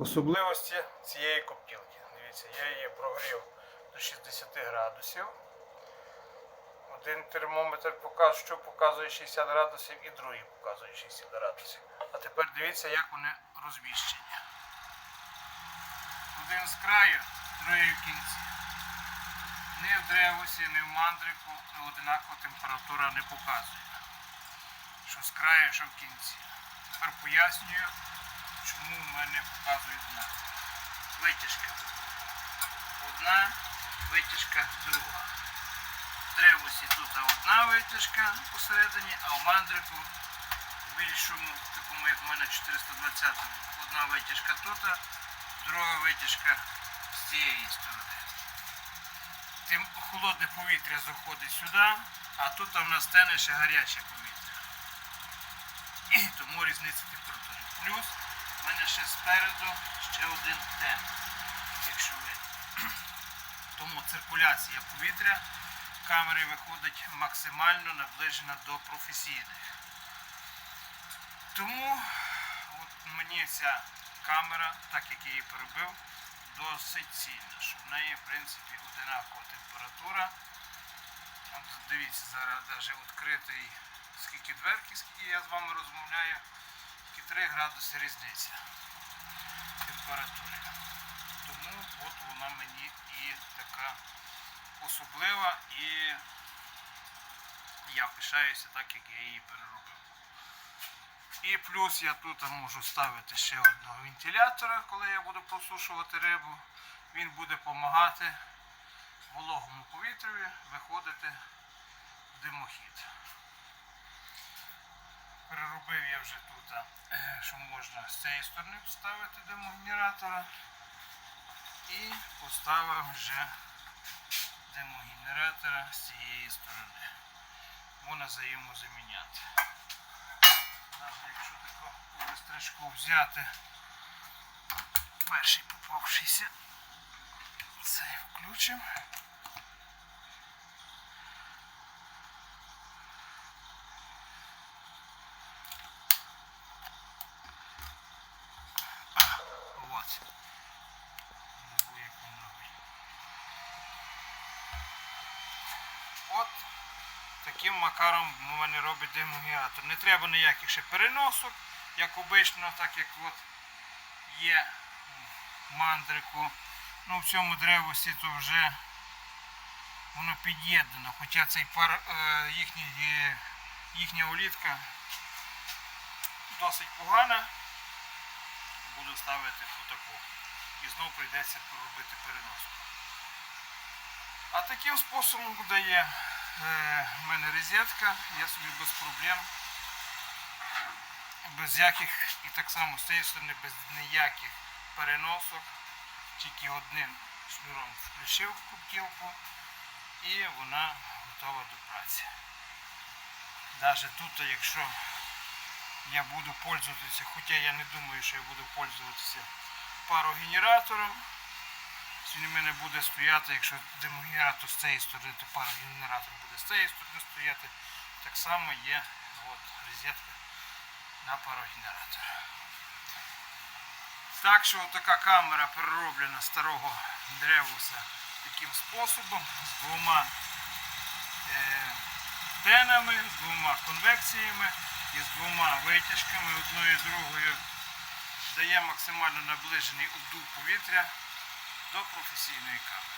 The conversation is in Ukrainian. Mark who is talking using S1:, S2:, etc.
S1: Особливості цієї коптілки. Дивіться, я її прогрів до 60 градусів. Один термометр показує, що показує 60 градусів, і другий показує 60 градусів. А тепер дивіться, як вони розміщені. Один з краю, другий в кінці. Ні в древосі, ні в мандрику одинакова температура не показує. Що з краю, що в кінці. Тепер пояснюю, чому в мене показує однаково. Витяжка. Одна, витяжка друга. В древосі тут одна витяжка посередині, а в мандрику в більшому, такому як в мене 420 одна витяжка тут, друга витяжка з цієї сторони. Тим холодне повітря заходить сюди, а тут в нас тене ще гаряче повітря. Тому різниця температури. Плюс в мене ще спереду ще один тен, якщо ви. Тому циркуляція повітря камери виходить максимально наближена до професійних. Тому от мені ця камера, так як я її перебив, досить цінна, що в неї в принципі одинакова температура. От дивіться, зараз навіть відкритий скільки дверки, скільки я з вами розмовляю, тільки 3 градуси різниця температури. Тому от вона мені і така особлива і я пишаюся так, як я її переробив. І плюс я тут можу ставити ще одного вентилятора, коли я буду просушувати рибу. Він буде допомагати вологому повітряві виходити в димохід. Переробив я вже тут, е, що можна з цієї сторони вставити димогенератора. І поставив вже димогенератора з цієї сторони. Можна взаємозаміняти. Навіть якщо таку стрижку взяти, перший попавшийся, цей включимо. А, от. Ну, як він робить. От таким макаром у мене робить димогенератор. Не треба ніяких ще переносок, як обично, так як от є мандрику. Ну в цьому древості то вже воно під'єднано, хоча цей пар, е, їхній, е, їхня олітка досить погана. Буду ставити отаку. І знову прийдеться робити переноску. А таким способом буде є в мене розетка, я собі без проблем, без яких, і так само з цієї сторони, без ніяких переносок, тільки одним шнуром включив купілку і вона готова до праці. Навіть тут, якщо я буду пользуватися, хоча я не думаю, що я буду пользуватися парогенератором, він у мене буде стояти, якщо димогенератор з цієї сторони, то парогенератор буде з цієї сторони стояти. Так само є от, розетка на парогенератор. Так що така камера перероблена старого древуса таким способом, з двома е, тенами, з двома конвекціями і з двома витяжками, одною і другою, дає максимально наближений обдув повітря до професійної камери.